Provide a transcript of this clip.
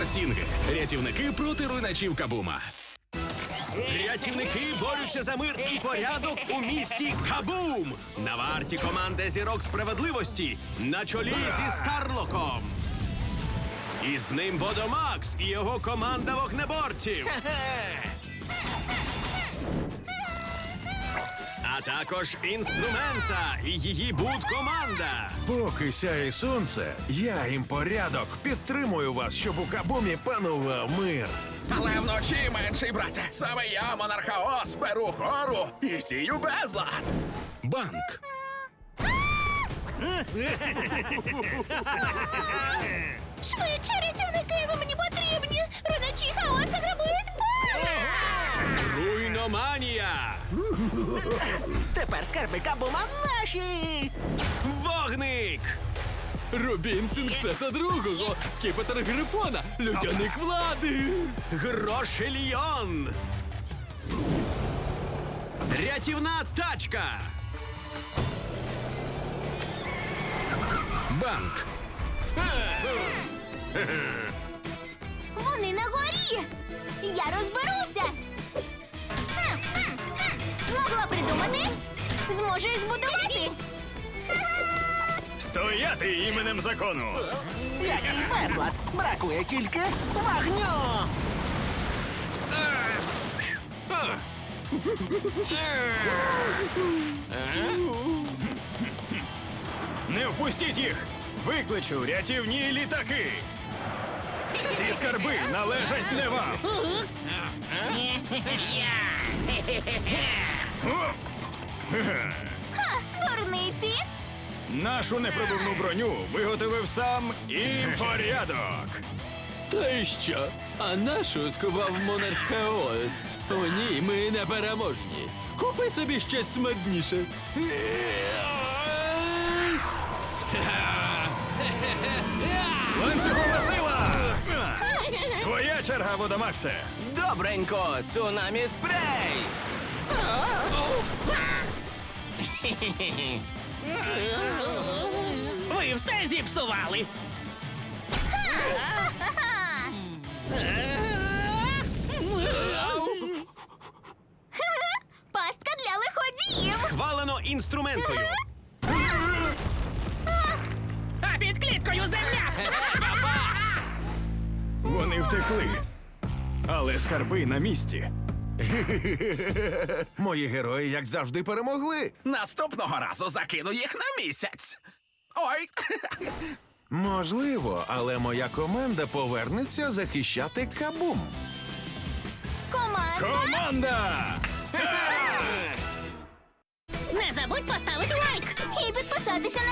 Барсінги. Рятівники проти руйначів Кабума. Рятівники борються за мир і порядок у місті Кабум. На варті команда зірок справедливості на чолі зі Старлоком. І з ним Водомакс і його команда вогнеборців. А також інструмента і її бут-команда. Поки сяє сонце, я їм порядок. Підтримую вас, щоб у кабумі панував мир. Але вночі, менший брате, саме я, монархаос, беру хору і сію безлад. Банк. Швидше, рятівники, Тепер скарби Кабума наші! Вогник. Робінсинг Цеса другого, скіпетр Грифона, людяник влади. Грошельйон. Рятівна тачка. Банк. Вони на горі! Я розберуся! Змогла придумати? Зможу збудувати! Стояти іменем закону! Який безлад! Бракує тільки вогню! Не впустіть їх! Викличу рятівні літаки! Ці скарби належать не вам! Ха! Дурниці! Нашу непробивну броню виготовив сам і порядок! Та й що? А нашу скував монарх Хаос. О ні, ми не переможні. Купи собі щось смачніше. Ланцюгова сила! Твоя черга, Водомаксе! Добренько, цунамі спрей. Ви все зіпсували. Пастка для лиходіїв! Хвалено інструментою. А під кліткою земля. Вони втекли. Але скарби на місці. Мої герої, як завжди, перемогли. Наступного разу закину їх на місяць. Ой, Можливо, але моя команда повернеться захищати Кабум. Команда! Команда! Не забудь поставити лайк! І підписатися на!